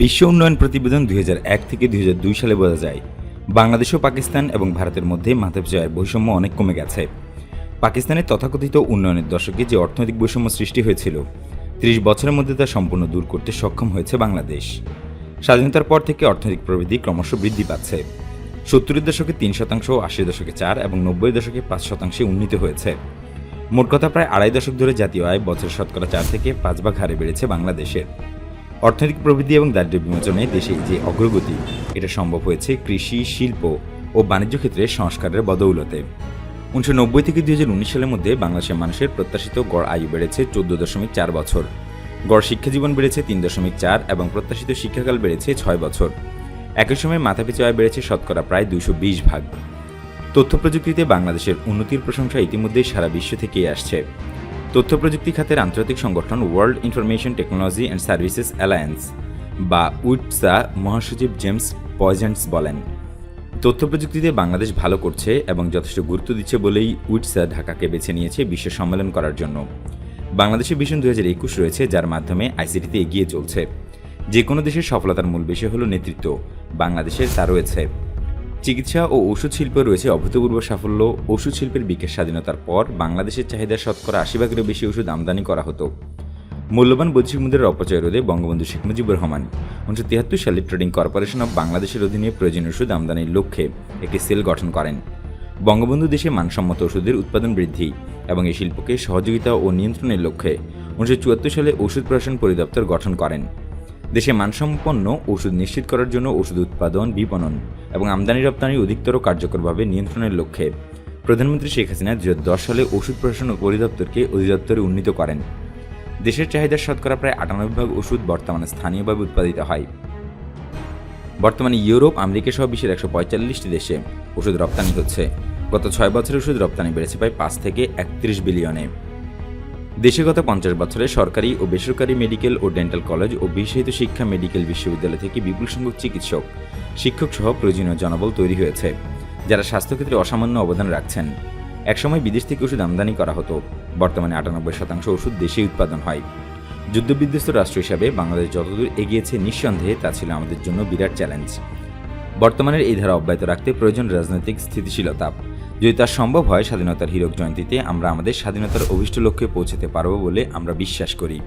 বিশ্ব উন্নয়ন প্রতিবেদন দুই হাজার এক থেকে দুই হাজার দুই সালে বোঝা যায়, বাংলাদেশ ও পাকিস্তান এবং ভারতের মধ্যে মাথাপিছু আয়ের বৈষম্য অনেক কমে গেছে। পাকিস্তানের তথাকথিত উন্নয়নের দশকে যে অর্থনৈতিক বৈষম্য সৃষ্টি হয়েছিল, ত্রিশ বছরের মধ্যে তা সম্পূর্ণ দূর করতে সক্ষম হয়েছে বাংলাদেশ। স্বাধীনতার পর থেকে অর্থনৈতিক প্রবৃদ্ধি ক্রমশ বৃদ্ধি পাচ্ছে। সত্তরের দশকে তিন শতাংশ আশির দশকে চার এবং নব্বই দশকে পাঁচ শতাংশে উন্নীত হয়েছে। মোট কথা প্রায় আড়াই দশক ধরে জাতীয় আয় বছর শতকরা চার থেকে পাঁচ ভাগ হারে বেড়েছে বাংলাদেশের। অর্থনৈতিক প্রবৃদ্ধি এবং দারিদ্র্য বিমোচনে দেশে যে অগ্রগতি, এটা সম্ভব হয়েছে কৃষি, শিল্প ও বাণিজ্য ক্ষেত্রে সংস্কারের বদৌলতে। উনিশশো নব্বই থেকে দুই হাজার উনিশ সালের মধ্যে বাংলাদেশের মানুষের প্রত্যাশিত গড় আয়ু বেড়েছে চোদ্দ দশমিক চার বছর। গড় শিক্ষাজীবন বেড়েছে তিন দশমিক চার এবং প্রত্যাশিত শিক্ষাকাল বেড়েছে ছয় বছর। একই সময় মাথাপিছু আয় বেড়েছে শতকরা প্রায় দুশো বিশ ভাগ। তথ্য প্রযুক্তিতে বাংলাদেশের উন্নতির প্রশংসা ইতিমধ্যেই সারা বিশ্ব থেকেই আসছে। তথ্য প্রযুক্তি খাতের আন্তর্জাতিক সংগঠন world information technology and services alliance বা উইটসা মহাসচিব জেমস পয়জেন্টস বলেন। তথ্য প্রযুক্তিতে বাংলাদেশ ভালো করছে এবং যথেষ্ট গুরুত্ব দিচ্ছে বলেই উইটসা ঢাকাকে বেছে নিয়েছে বিশ্ব সম্মেলন করার জন্য। বাংলাদেশের ভিশন দু হাজার একুশ রয়েছে, যার মাধ্যমে আইসিটিতে এগিয়ে চলছে। যে কোনো দেশের সফলতার মূল বিষয় হল নেতৃত্ব। বাংলাদেশের তা রয়েছে। চিকিৎসা ও ওষুধ শিল্পে রয়েছে অভূতপূর্ব সাফল্য। ওষুধ শিল্পের বিকাশ স্বাধীনতার পর বাংলাদেশের চাহিদা শতকরা আশি ভাগেরও বেশি ওষুধ আমদানি করা হতো। মূল্যবান বৈদেশিক মুদ্রার অপচয় রোধে বঙ্গবন্ধু শেখ মুজিবুর রহমান উনিশশো তিয়াত্তর সালে ট্রেডিং কর্পোরেশন অব বাংলাদেশের অধীনে প্রয়োজনীয় ওষুধ আমদানির লক্ষ্যে একটি সেল গঠন করেন। বঙ্গবন্ধু দেশে মানসম্মত ওষুধের উৎপাদন বৃদ্ধি এবং এই শিল্পকে সহযোগিতা ও নিয়ন্ত্রণের লক্ষ্যে উনিশশো চুয়াত্তর সালে ওষুধ প্রশাসন পরিদপ্তর গঠন করেন। দেশে মানসম্পন্ন ওষুধ নিশ্চিত করার জন্য ওষুধ উৎপাদন বিপণন এবং আমদানি রপ্তানি অধিকতর কার্যকরভাবে নিয়ন্ত্রণের লক্ষ্যে। প্রধানমন্ত্রী শেখ হাসিনা দু সালে ওষুধ প্রশাসন পরিদপ্তরকে অধিদপ্তরে উন্নীত করেন। দেশের চাহিদার শতকরা প্রায় আটানব্বই ভাগ ওষুধ বর্তমানে স্থানীয়ভাবে উৎপাদিত হয়। বর্তমানে ইউরোপ আমেরিকা সহ বিশ্বের একশো পঁয়তাল্লিশটি দেশে ওষুধ রপ্তানি হচ্ছে। গত ছয় বছরে ওষুধ রপ্তানি বেড়েছে প্রায় পাঁচ থেকে একত্রিশ বিলিয়নে। দেশে গত পঞ্চাশ বছরে সরকারি ও বেসরকারি মেডিকেল ও ডেন্টাল কলেজ ও বিশেষিত শিক্ষা মেডিকেল বিশ্ববিদ্যালয় থেকে বিপুল সংখ্যক চিকিৎসক শিক্ষক সহ প্রয়োজনীয় জনবল তৈরি হয়েছে, যারা স্বাস্থ্যক্ষেত্রে অসামান্য অবদান রাখছেন। একসময় বিদেশ থেকে ওষুধ আমদানি করা হতো, বর্তমানে আটানব্বই শতাংশ ওষুধ দেশেই উৎপাদন হয়। যুদ্ধবিধ্বস্ত রাষ্ট্র হিসাবে বাংলাদেশ যতদূর এগিয়েছে নিঃসন্দেহে তা ছিল আমাদের জন্য বিরাট চ্যালেঞ্জ। বর্তমানের এই ধারা অব্যাহত রাখতে প্রয়োজন রাজনৈতিক স্থিতিশীলতা। যদি তা সম্ভব হয় স্বাধীনতার হীরক জয়ন্তীতে, আমরা আমাদের স্বাধীনতার অভিষ্ট লক্ষ্যে পৌঁছাতে পারব বলে আমরা বিশ্বাস করি।